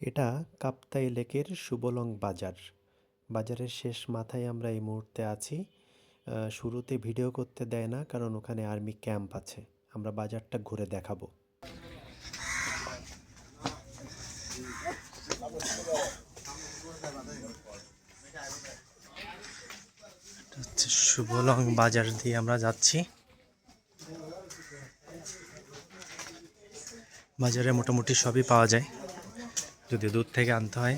এটা কাপ্তাই লেকের সুবলং বাজার। বাজারের শেষ মাথায় আমরা এই মুহূর্তে আছি। শুরুতে ভিডিও করতে দেয় না, কারণ ওখানে আর্মি ক্যাম্প আছে। আমরা বাজারটা ঘুরে দেখাবো। সুবলং বাজার দিয়ে আমরা যাচ্ছি। বাজারে মোটামুটি সবই পাওয়া যায়। যদি দূর থেকে আনতে হয়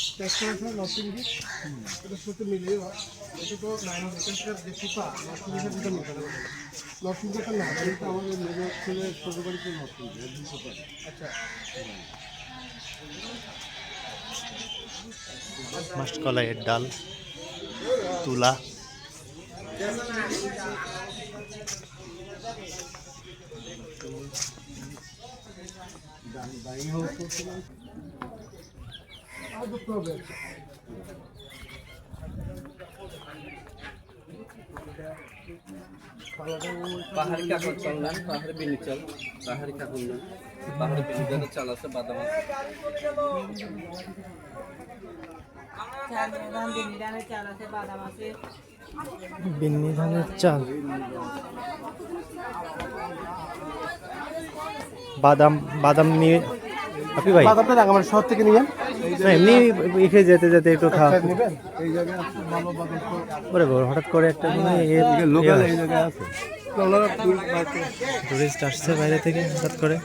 সাথে মিলিয়ে হয়। এটা তো নাইন এখানকার যে ফিফা নরসিংদীর দুটো মিলে গেল নরসিংদীটা না কিন্তু আমাদের মেজর ছেলে ছোট বাড়িতে নরসিংদী দুশো আচ্ছা। মাসকলাইয়ের ডাল তুলা। হবে পাহাড়ি কাকুর চাল নেন পাহাড়ি বিনি চাল পাহাড়ি কাকুর নেন পাহাড়ি বিনি চালের চাল আছে বাদাম বিন্নি ধানের চাল। বাদাম বাদাম নিয়ে আপনি ভাই। বাদামটা আমার শহর থেকে নিয়ে না, এমনি এখে যেতে যেতে একটু খাওয়া হঠাৎ করে একটা লোকাল এই জায়গায় আছে টুরিস্ট আসছে বাইরে থেকে হঠাৎ করে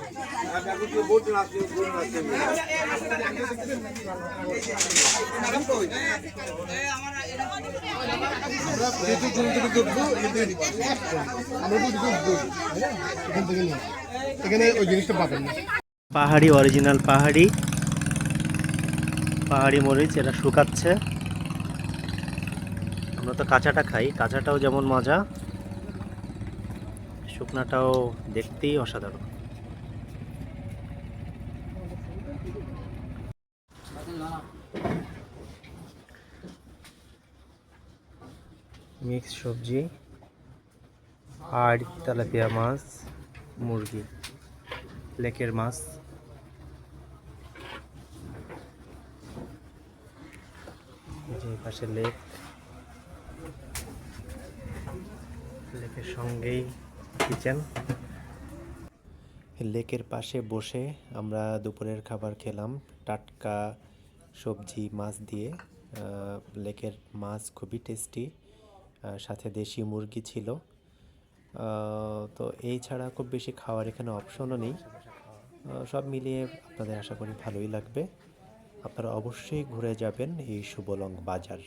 হ্যাঁ? এখানে ওই জিনিসটা পাবেন পাহাড়ি অরিজিনাল পাহাড়ি পাহাড়ি মরিচ এরা শুকাচ্ছে। আমরা তো কাঁচাটা খাই, কাঁচাটাও যেমন মজা, শুকনাটাও দেখতেই অসাধারণ। মিক্স সবজি, আর তেলাপিয়া মাছ, মুরগি, লেকের মাছ। যে পাশে লেক। লেকের সঙ্গেই কিচেন। লেকের পাশে বসে আমরা দুপুরের খাবার খেলাম, টাটকা সবজি, মাছ দিয়ে। লেকের মাছ খুবই টেস্টি সাথে দেশি মুরগি ছিল। তো এই ছাড়া খুব বেশি খাওয়ার এখানে অপশনও নেই। সব মিলিয়ে আপনাদের আশা করি ভালোই লাগবে। আপনারা অবশ্যই ঘুরে যাবেন এই সুবলং বাজার।